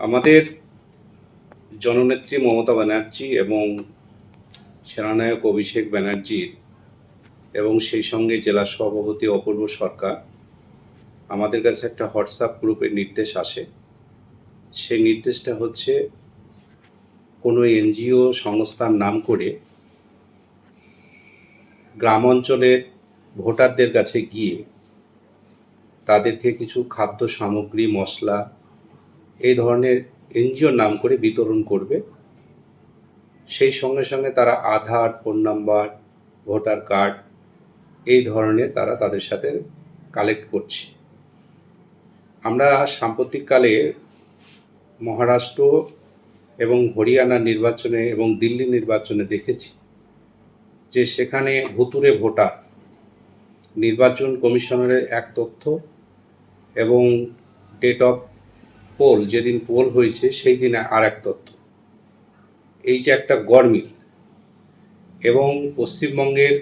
আমাদের জননেত্রী মমতা ব্যানার্জি এবং সেনানায়ক অভিষেক ব্যানার্জির এবং সেই সঙ্গে জেলা সভাপতি অপূর্ব সরকার, আমাদের কাছে একটা হোয়াটসঅ্যাপ গ্রুপের নির্দেশ আসে। সেই নির্দেশটা হচ্ছে কোনো এনজিও সংস্থার নাম করে গ্রাম অঞ্চলের ভোটারদের কাছে গিয়ে তাদেরকে কিছু খাদ্য সামগ্রী, মশলা এই ধরনের এনজিওর নাম করে বিতরণ করবে। সেই সঙ্গে সঙ্গে তারা Aadhaar, phone number, voter card এই ধরনের তারা তাদের সাথে কালেক্ট করছে। আমরা সাম্প্রতিককালে মহারাষ্ট্র এবং হরিয়ানা নির্বাচনে এবং দিল্লি নির্বাচনে দেখেছি যে সেখানে ভুতুরে ভোটার, নির্বাচন কমিশনারের এক তথ্য এবং ডেট অফ পোল, যেদিন পোল হয়েছে সেই দিনে আর এক তথ্য এই যে একটা গরমিল এবং পশ্চিমবঙ্গের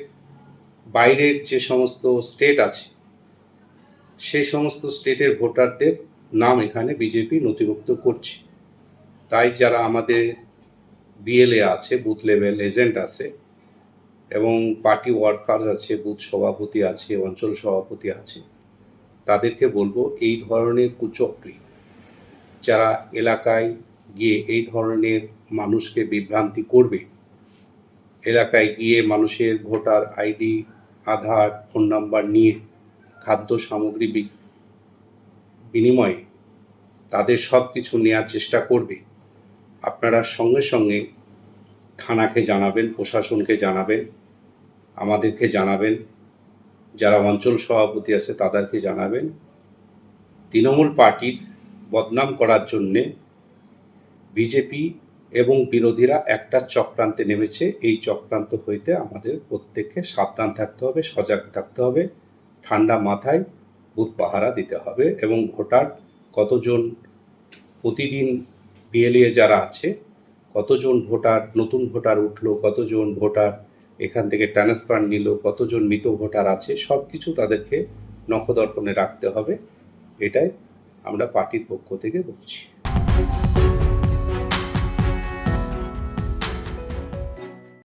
বাইরের যে সমস্ত স্টেট আছে, সেই সমস্ত স্টেটের ভোটারদের নাম এখানে বিজেপি নথিভুক্ত করছে। তাই যারা আমাদের বিএলএ আছে, বুথ লেভেল এজেন্ট আছে, এবং পার্টি ওয়ার্কার আছে, বুথ সভাপতি আছে, অঞ্চল সভাপতি আছে, তাদেরকে বলব, এই ধরনের কুচক্রী যারা এলাকায় গিয়ে এই ধরনের মানুষকে বিভ্রান্তি করবে, এলাকায় গিয়ে মানুষের voter ID, Aadhaar, phone number নিয়ে খাদ্য সামগ্রী বিনিময়ে তাদের সব কিছু নেওয়ার চেষ্টা করবে। আপনারা সঙ্গে সঙ্গে থানাকে জানাবেন, প্রশাসনকে জানাবেন, আমাদেরকে জানাবেন, যারা অঞ্চল সভাপতি আছে তাদেরকে জানাবেন। তৃণমূল পার্টির বদনাম করার জন্যে বিজেপি এবং বিরোধীরা একটা চক্রান্তে নেমেছে। এই চক্রান্ত হইতে আমাদের প্রত্যেককে সাবধান থাকতে হবে, সজাগ থাকতে হবে, ঠান্ডা মাথায় বুথ পাহারা দিতে হবে এবং ভোটার কতজন প্রতিদিন বিএলএ যারা আছে, কতজন ভোটার, নতুন ভোটার উঠল, কতজন ভোটার এখান থেকে ট্রান্সফার নিল, কতজন মৃত ভোটার আছে সব কিছু তাদেরকে নখদর্পণে রাখতে হবে। এটাই আমরা পার্টির পক্ষ থেকে বলছি।